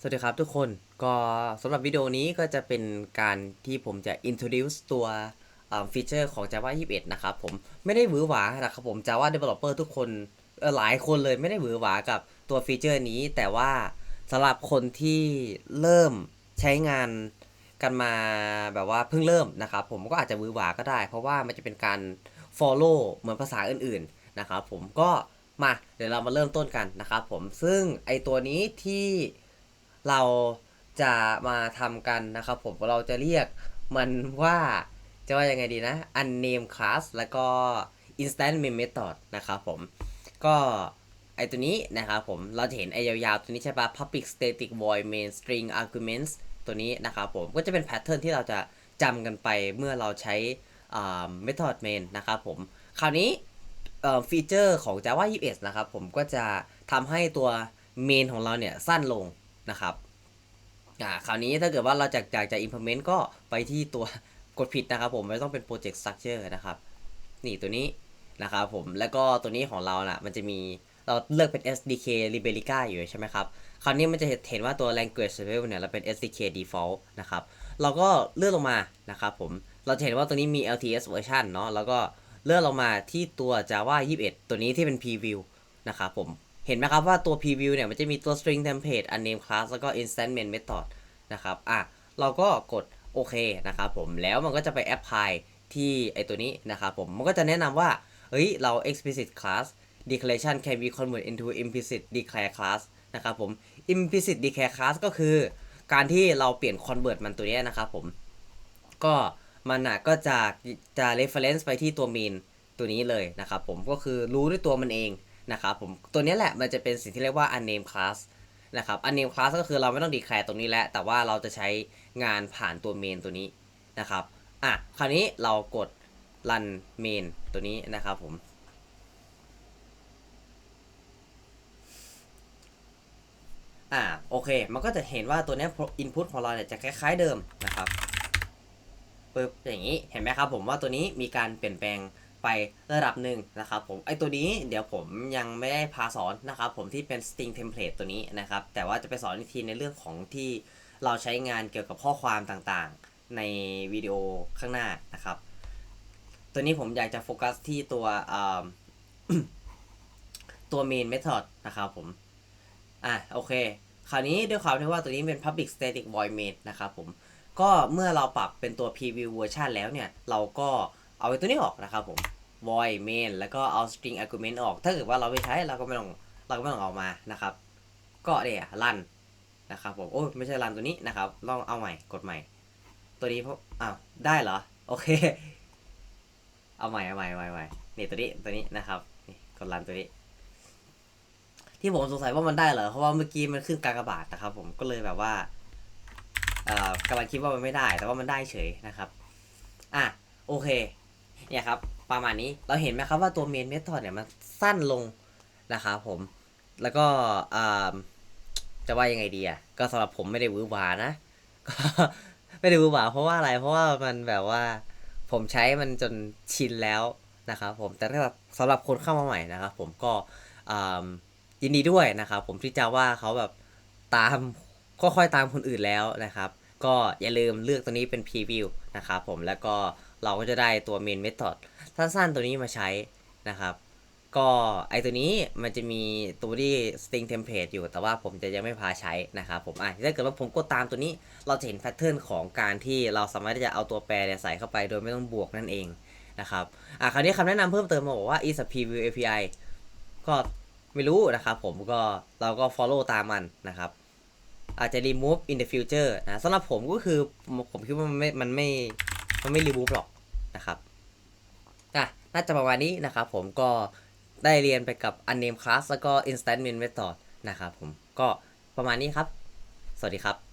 สวัสดีครับทุกคน ก็สำหรับวิดีโอนี้ก็จะเป็นการที่ผมจะ introduce ตัวฟีเจอร์ของ Java 21 นะครับผมไม่ได้หวือหวานะครับผม Java Developer ทุกคนหลายคนเลยไม่ได้หวือหวากับตัวฟีเจอร์นี้ แต่ว่าสำหรับคนที่เริ่มใช้งานกันมาแบบว่าเพิ่งเริ่มนะครับผมก็อาจจะหวือหวาก็ได้ เพราะว่ามันจะเป็นการ follow เหมือนภาษาอื่นๆนะครับผมก็มาเดี๋ยวเรามาเริ่มต้นกันนะครับผมซึ่งไอตัวนี้ที่ เราจะมาทำกันนะครับผมเราจะเรียกมันว่าจะว่ายังไงดีนะ unnamed class แล้วก็ instant main method นะครับผม ก็ไอตัวนี้นะครับผม เราจะเห็นไอยาวๆ ตัวนี้ใช่ปะ public static void main string arguments ตัวนี้นะครับผม ก็จะเป็นแพทเทิร์นที่เราจะจำกันไปเมื่อเราใช้อ่า method main นะครับผม คราวนี้ฟีเจอร์ของ Java 21 นะครับผมก็จะทำให้ตัว main ของเราเนี่ยสั้นลง นะครับอ่าคราวนี้ถ้าเกิดว่าเราจะอยากจะ implement ก็ไปที่ตัวกดผิดนะครับผมไม่ต้องเป็น project structure นะครับ นี่ตัวนี้นะครับผมแล้วก็ตัวนี้ของเรานะ่ะมันจะมีเราเลือกเป็น SDK Liberica อยู่ใช่ไหมครับ คราวนี้มันจะเห็นว่าตัว language level เนี่ยเราเป็น SDK default นะครับ เราก็เลื่อนลงมานะครับผม เราจะเห็นว่าตัวนี้มี LTS version เนาะ แล้วก็เลื่อนลงมาที่ตัว Java 21 ตัวนี้ที่เป็น preview นะครับผม เห็นไหมครับว่าตัว preview เนี่ยมันจะมีตัว string template unnamed class แล้วก็ instant main method นะครับ อะ เราก็กดโอเคนะครับผม แล้วมันก็จะไป apply ที่ไอตัวนี้นะครับผม มันก็จะแนะนำว่า เฮ้ย เรา explicit class declaration can be convert into implicit declare class นะครับผม implicit declare class ก็คือ การที่เราเปลี่ยน convert มันตัวนี้นะครับผม ก็มันอะก็จะจะ reference ไปที่ตัว main ตัวนี้เลยนะครับผม ก็คือรู้ด้วยตัวมันเอง นะครับผมตัวนี้แหละมันจะเป็นสิ่งที่เรียกว่า unnamed class นะครับ unnamed class ก็คือเราไม่ต้อง declare ตรงนี้แล้ว แต่ว่าเราจะใช้งานผ่านตัว main ตัวนี้นะครับอะคราวนี้เรากด run main ตัวนี้นะครับผมอ่าโอเค มันก็จะเห็นว่าตัวนี้ input ของเราเนี่ยจะคล้าย ๆเดิมนะครับปึ๊บอย่างนี้เห็นไหมครับผมว่าตัวนี้มีการเปลี่ยนแปลง ไประดับหนึ่งนะครับผมไอตัวนี้เดี๋ยวผมยังไม่ได้พาสอนนะครับผมที่เป็น string template ตัวนี้นะครับ แต่ว่าจะไปสอนอีกทีในเรื่องของที่เราใช้งานเกี่ยวกับข้อความต่างๆ ในวิดีโอข้างหน้านะครับ ตัวนี้ผมอยากจะโฟกัสที่ตัวตัว main method นะครับผม อะโอเค คราวนี้ด้วยความที่ว่าตัวนี้เป็น public static void main นะครับผม ก็เมื่อเราปรับเป็นตัว preview version แล้วเนี่ย เราก็ เอาไอ้ตัวนี้ออกนะครับผม void main แล้วก็เอา string argument ออก ถ้าเกิดว่าเราไม่ใช้เราก็ไม่ต้องเราก็ไม่ต้องเอามานะครับ ก็เนี่ยรันนะครับผม โอ้ยไม่ใช่รันตัวนี้นะครับ ลองเอาใหม่กดใหม่ ตัวนี้เพราะอ้าวได้เหรอ โอเค เอาใหม่เอาใหม่เอาใหม่เอาใหม่นี่ตัวนี้ตัวนี้นะครับนี่กดรันตัวนี้ ที่ผมสงสัยว่ามันได้เหรอ เพราะว่าเมื่อกี้มันขึ้นกากบาทนะครับ ผมก็เลยแบบว่าเอ่อกำลังคิดว่ามันไม่ได้ แต่ว่ามันได้เฉยนะครับ อะโอเค เนี่ยครับประมาณนี้เราเห็นไหมครับว่าตัว main method เนี่ยมันสั้นลงนะครับผม แล้วก็จะว่ายังไงดีอะก็สำหรับผมไม่ได้วือหวานะก็ไม่ได้วือหวาเพราะว่าอะไรเพราะว่ามันแบบว่าผมใช้มันจนชินแล้วนะครับผมแต่ถ้าสำหรับคนเข้ามาใหม่นะครับผมก็ยินดีด้วยนะครับผมที่จะว่าเขาแบบตามค่อยๆตามคนอื่นแล้วนะครับ ก็อย่าลืมเลือกตัวนี้เป็น preview นะครับผมแล้วก็ เราก็จะได้ตัว main method สั้นๆตัวนี้มาใช้นะครับ ก็ไอตัวนี้มันจะมีตัวที่ string template อยู่ แต่ว่าผมจะยังไม่พาใช้นะครับผมอะถ้าเกิดว่าผมกดตามตัวนี้ เราจะเห็นแพทเทิร์นของการที่เราสามารถที่จะเอาตัวแปรเนี่ยใส่เข้าไปโดยไม่ต้องบวกนั่นเองนะครับ อะคราวนี้คำแนะนำเพิ่มเติมมาบอกว่า is a preview API ก็ไม่รู้นะครับผมก็เราก็ follow ตามมันนะครับอาจจะ remove in the future นะสำหรับผมก็คือผมคิดว่ามันไม่มันไม่ มันไม่รีบูฟหรอกนะครับอะน่าจะประมาณนี้นะครับผมก็ได้เรียนไปกับ unnamed class แล้วก็ instant main method นะครับผมก็ประมาณนี้ครับ สวัสดีครับ